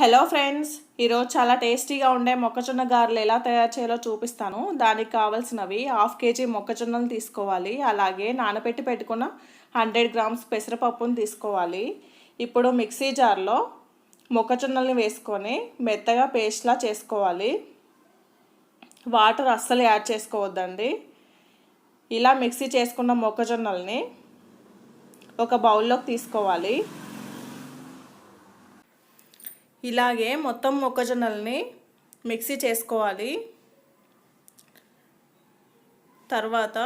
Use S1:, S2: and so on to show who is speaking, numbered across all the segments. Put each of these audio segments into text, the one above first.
S1: Hello friends ఈరోజు చాలా టేస్టీగా ఉండే మొక్కజొన్న గారెలు ఎలా తయారు చేయాలో చూపిస్తాను. దానికి కావాల్సినవి హాఫ్ కేజీ మొక్కజొన్నలు తీసుకోవాలి. అలాగే నానబెట్టి పెట్టుకున్న హండ్రెడ్ గ్రామ్స్ పెసరపప్పును తీసుకోవాలి. ఇప్పుడు మిక్సీ జార్లో మొక్కజొన్నల్ని వేసుకొని మెత్తగా పేస్ట్లా చేసుకోవాలి. వాటర్ అస్సలు యాడ్ చేసుకోవద్దండి. ఇలా మిక్సీ చేసుకున్న మొక్కజొన్నల్ని ఒక బౌల్లోకి తీసుకోవాలి. ఇలాగే మొత్తం మొక్కజొన్నల్ని మిక్సీ చేసుకోవాలి. తర్వాత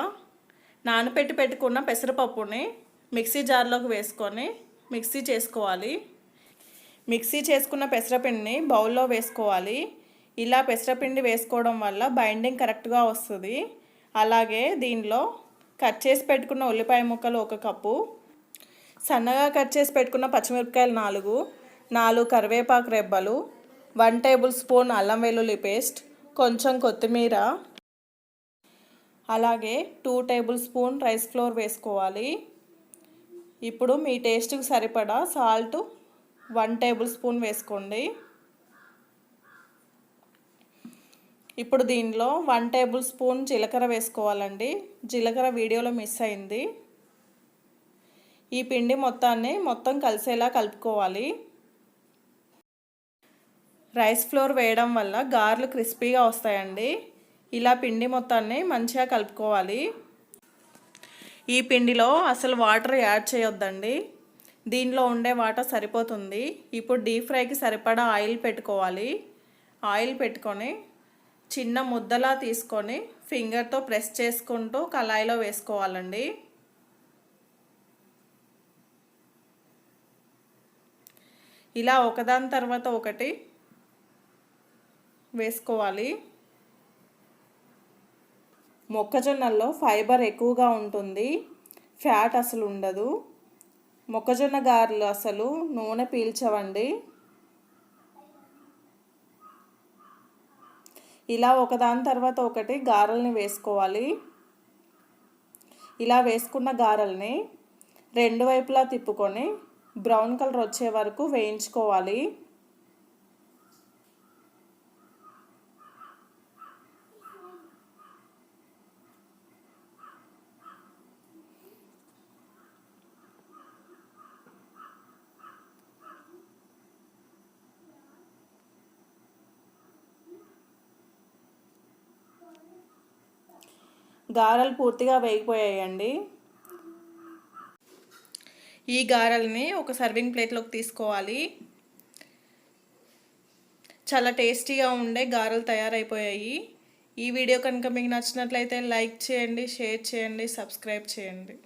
S1: నానపెట్టి పెట్టుకున్న పెసరపప్పుని మిక్సీ జార్లోకి వేసుకొని మిక్సీ చేసుకోవాలి. మిక్సీ చేసుకున్న పెసరపిండిని బౌల్లో వేసుకోవాలి. ఇలా పెసరపిండి వేసుకోవడం వల్ల బైండింగ్ కరెక్ట్గా వస్తుంది. అలాగే దీనిలో కట్ చేసి పెట్టుకున్న ఉల్లిపాయ ముక్కలు ఒక కప్పు సన్నగా కట్ చేసి పెట్టుకున్న పచ్చిమిరపకాయలు నాలుగు నాలుగు కరివేపాకు రెబ్బలు వన్ టేబుల్ స్పూన్ అల్లం వెల్లుల్లి పేస్ట్ కొంచెం కొత్తిమీర అలాగే two tablespoon rice flour వేసుకోవాలి. ఇప్పుడు మీ టేస్ట్కి సరిపడా సాల్ట్ వన్ టేబుల్ స్పూన్ వేసుకోండి. ఇప్పుడు దీనిలో వన్ టేబుల్ స్పూన్ జీలకర్ర వేసుకోవాలండి. జీలకర్ర వీడియోలో మిస్ అయింది. ఈ పిండి మొత్తాన్ని మొత్తం కలిసేలా కలుపుకోవాలి. రైస్ ఫ్లోర్ వేయడం వల్ల గారెలు క్రిస్పీగా వస్తాయండి. ఇలా పిండి మొత్తాన్ని మంచిగా కలుపుకోవాలి. ఈ పిండిలో అసలు వాటర్ యాడ్ చేయొద్దండి. దీనిలో ఉండే వాటర్ సరిపోతుంది. ఇప్పుడు డీప్ ఫ్రైకి సరిపడా ఆయిల్ పెట్టుకోవాలి. ఆయిల్ పెట్టుకొని చిన్న ముద్దలా తీసుకొని ఫింగర్తో ప్రెస్ చేసుకుంటూ కళాయిలో వేసుకోవాలండి. ఇలా ఒకదాని తర్వాత ఒకటి వేసుకోవాలి. మొక్కజొన్నల్లో ఫైబర్ ఎక్కువగా ఉంటుంది. ఫ్యాట్ అసలు ఉండదు. మొక్కజొన్న గారెలు అసలు నూనె పీల్చవండి. ఇలా ఒకదాని తర్వాత ఒకటి గారెల్ని వేసుకోవాలి. ఇలా వేసుకున్న గారెల్ని రెండు వైపులా తిప్పుకొని బ్రౌన్ కలర్ వచ్చే వరకు వేయించుకోవాలి. గారెలు పూర్తిగా వేగిపోయాయండి. ఈ గారెల్ని ఒక సర్వింగ్ ప్లేట్లోకి తీసుకోవాలి. చాలా టేస్టీగా ఉండే గారెలు తయారైపోయాయి. ఈ వీడియో కనుక మీకు నచ్చినట్లయితే లైక్ చేయండి షేర్ చేయండి సబ్స్క్రైబ్ చేయండి.